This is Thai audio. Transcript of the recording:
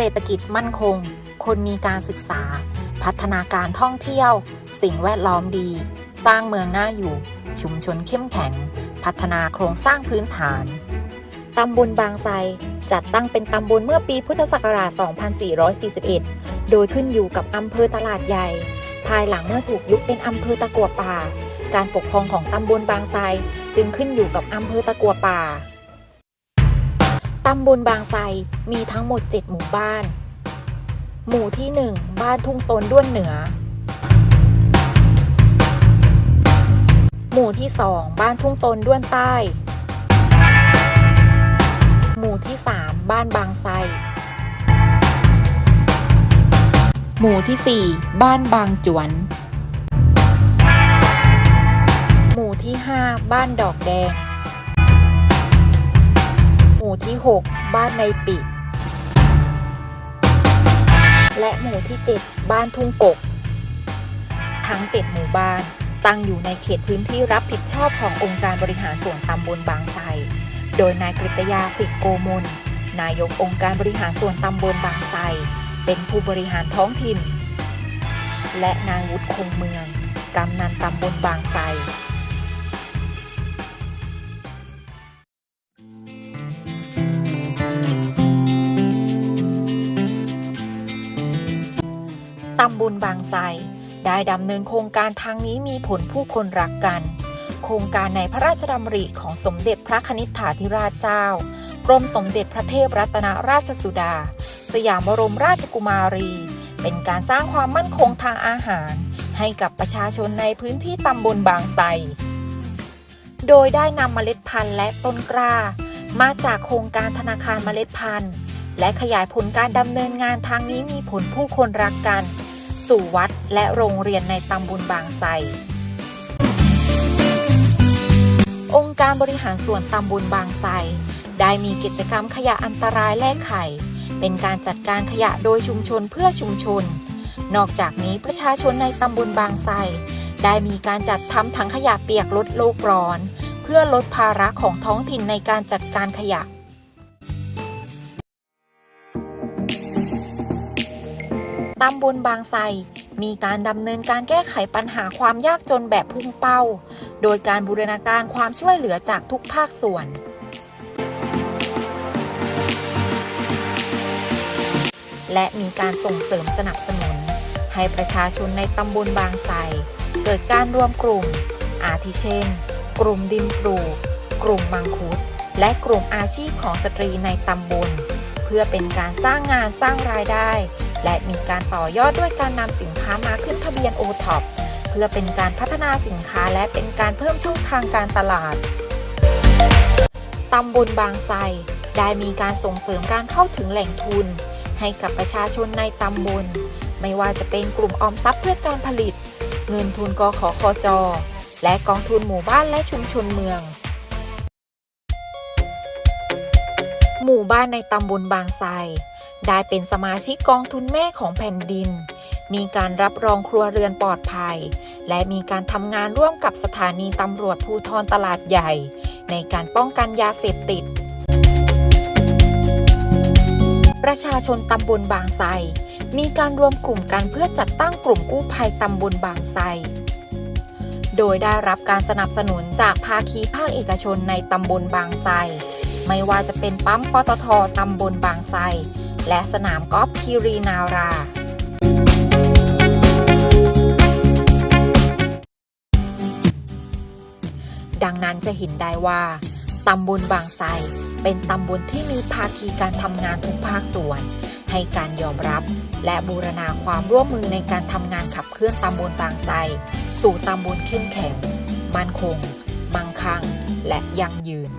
เศรษฐกิจมั่นคง คนมีการศึกษา พัฒนาการท่องเที่ยว สิ่งแวดล้อมดี สร้างเมืองน่าอยู่ ชุมชนเข้มแข็ง พัฒนาโครงสร้างพื้นฐาน ตำบลบางไทรจัดตั้งเป็นตำบลเมื่อปีพุทธศักราช 2441 โดยขึ้นอยู่กับอำเภอตลาดใหญ่ ภายหลังเมื่อถูกยุบเป็นอำเภอตะกัวป่า การปกครองของตำบลบางไทรจึงขึ้นอยู่กับอำเภอตะกัวป่า ตำบลบางไทรมีทั้งหมด 7 หมู่บ้าน หมู่ที่ 1 บ้านทุ่งตนด้วนเหนือ หมู่ที่ 2 บ้านทุ่งตนด้วนใต้ หมู่ที่ 3 บ้านบางไทรหมู่ที่ 4 บ้านบางจวน หมู่ที่ 5 บ้านดอกแดง หมู่ที่ 6 บ้านในปิ และหมู่ที่ 7 บ้านทุ่งกก ทั้ง 7 หมู่บ้านตั้งอยู่ในเขตพื้นที่รับผิดชอบขององค์การบริหารส่วนตำบลบางไทรโดยนายกฤตยาปริโกมล นายกองค์การบริหารส่วนตำบลบางไทรเป็นผู้บริหารท้องถิ่น และนางวุฒิคงเมือง กำนันตำบลบางไทร ตำบลบางไทรได้ดำเนินโครงการทางนี้มีผลผู้คนรักกัน โครงการในพระราชดำริของสมเด็จพระคณิษฐาธิราชเจ้า กรมสมเด็จพระเทพรัตนราชสุดา สยามบรมราชกุมารี เป็นการสร้างความมั่นคงทางอาหาร ให้กับประชาชนในพื้นที่ตำบลบางไทรโดยได้นำเมล็ดพันธุ์และต้นกล้า มาจากโครงการธนาคารเมล็ดพันธุ์ และขยายผลการดำเนินงานทางนี้มีผลผู้คนรักกัน สู่วัดและโรงเรียนในตำบลบางไทรองค์การบริหารส่วนตำบลบางไทรได้มีกิจกรรมขยะอันตรายแลกไข่ เป็นการจัดการขยะโดยชุมชนเพื่อชุมชน นอกจากนี้ประชาชนในตำบลบางไทรได้มีการจัดทำถังขยะเปียกลดโลกร้อน เพื่อลดภาระของท้องถิ่นในการจัดการขยะ ตำบลบางไทรมีการดำเนินการแก้ไขปัญหาความยากจนแบบพุ่งเป้า โดยการบูรณาการความช่วยเหลือจากทุกภาคส่วน และมีการส่งเสริมสนับสนุน ให้ประชาชนในตำบลบางไทรเกิดการรวมกลุ่ม อาทิเช่น กลุ่มดินปลูก กลุ่มมังคุด และกลุ่มอาชีพของสตรีในตำบล เพื่อเป็นการสร้างงานสร้างรายได้ และมีการต่อยอดด้วยการนำสินค้ามาขึ้นทะเบียนโอท็อปเพื่อเป็นการพัฒนาสินค้าและเป็นการเพิ่มช่องทางการตลาดตำบลบางไทรได้มีการส่งเสริมการเข้าถึงแหล่งทุน ให้กับประชาชนในตำบล ไม่ว่าจะเป็นกลุ่มออมทรัพย์เพื่อการผลิต เงินทุนกขคจ และกองทุนหมู่บ้านและชุมชนเมือง หมู่บ้านในตำบลบางไทร ได้เป็นสมาชิกกองทุนแม่ของแผ่นดิน มีการรับรองครัวเรือนปลอดภัย และมีการทำงานร่วมกับสถานีตำรวจภูธรตลาดใหญ่ ในการป้องกันยาเสพติด ประชาชนตำบลบางไทรมีการรวมกลุ่มกันเพื่อจัดตั้งกลุ่มกู้ภัยตำบลบางไทรโดยได้รับการสนับสนุนจากภาคีภาคเอกชนในตำบลบางไทรไม่ว่าจะเป็นปั๊มปตทตำบลบางไทร และสนามกอล์ฟคีรีนาราดังนั้นจะเห็นได้ว่าตำบลบางไทรเป็นตำบลที่มีภาคีการทำงานทุกภาคส่วน ให้การยอมรับ และบูรณาความร่วมมือในการทำงานขับเคลื่อนตำบลบางไทรสู่ตำบลเข้มแข็ง มั่นคง มั่งคั่ง และยั่งยืน